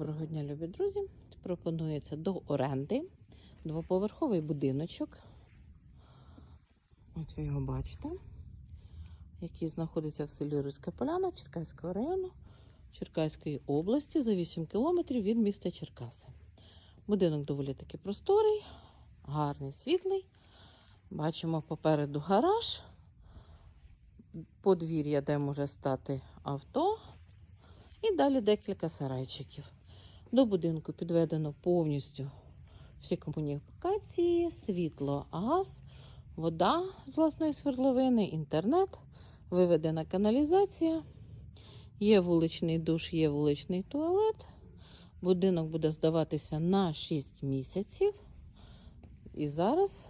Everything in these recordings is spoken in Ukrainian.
Доброго дня, любі друзі. Пропонується до оренди двоповерховий будиночок. Ось ви його бачите, який знаходиться в селі Руська Поляна Черкаського району Черкаської області за 8 кілометрів від міста Черкаси. Будинок доволі таки просторий, гарний, світлий. Бачимо попереду гараж, подвір'я, де може стати авто. І далі декілька сарайчиків. До будинку підведено повністю всі комунікації, світло, газ, вода з власної свердловини, інтернет, виведена каналізація, є вуличний душ, є вуличний туалет. Будинок буде здаватися на 6 місяців. І зараз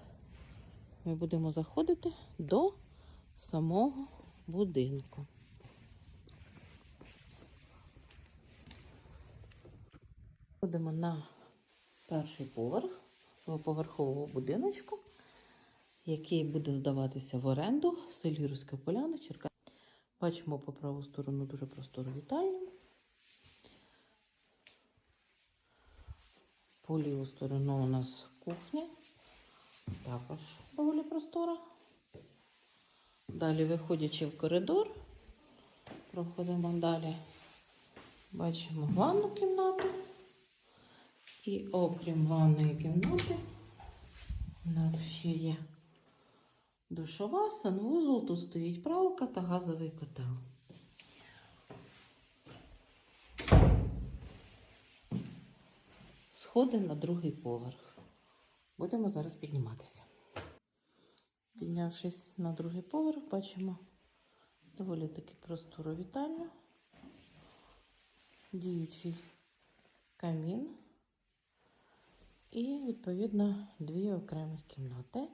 ми будемо заходити до самого будинку. Ходимо на перший поверх двоповерхового будиночку, який буде здаватися в оренду в селі Руська Поляна, Черка. Бачимо по праву сторону дуже простору вітальню. По ліву сторону у нас кухня, також доволі простора. Далі, виходячи в коридор, проходимо далі. Бачимо ванну кімнату. І окрім ванної кімнати, у нас ще є душова, санвузол, тут стоїть пралка та газовий котел. Сходи на другий поверх. Будемо зараз підніматися. Піднявшись на другий поверх, бачимо доволі таки простору вітальню. Діючий камін. І, відповідно, дві окремі кімнати.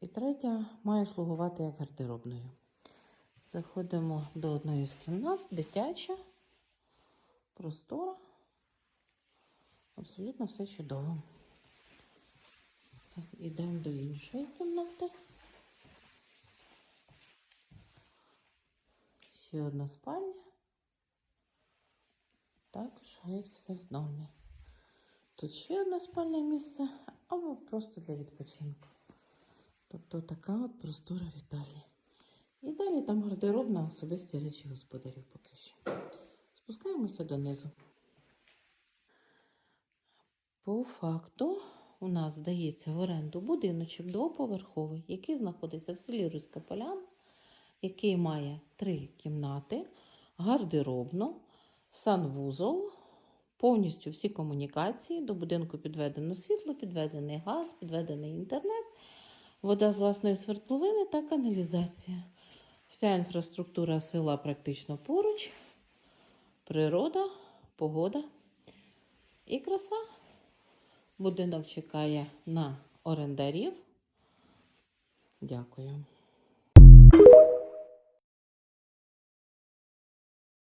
І третя має слугувати як гардеробною. Заходимо до одної з кімнат, дитяча, простора. Абсолютно все чудово. Так, Ідемо до іншої кімнати. Ще одна спальня. Також все в нормі. Тут ще одне спальне місце, або просто для відпочинку. Тобто така от простора Віталії. І далі там гардеробна особисті речі господарів поки що. Спускаємося донизу. По факту у нас здається в оренду будиночок двоповерховий, який знаходиться в селі Руська Поляна, який має три кімнати, гардеробну, санвузол. Повністю всі комунікації. До будинку підведено світло, підведений газ, підведений інтернет, вода з власної свердловини та каналізація. Вся інфраструктура села практично поруч, природа, погода і краса. Будинок чекає на орендарів. Дякую.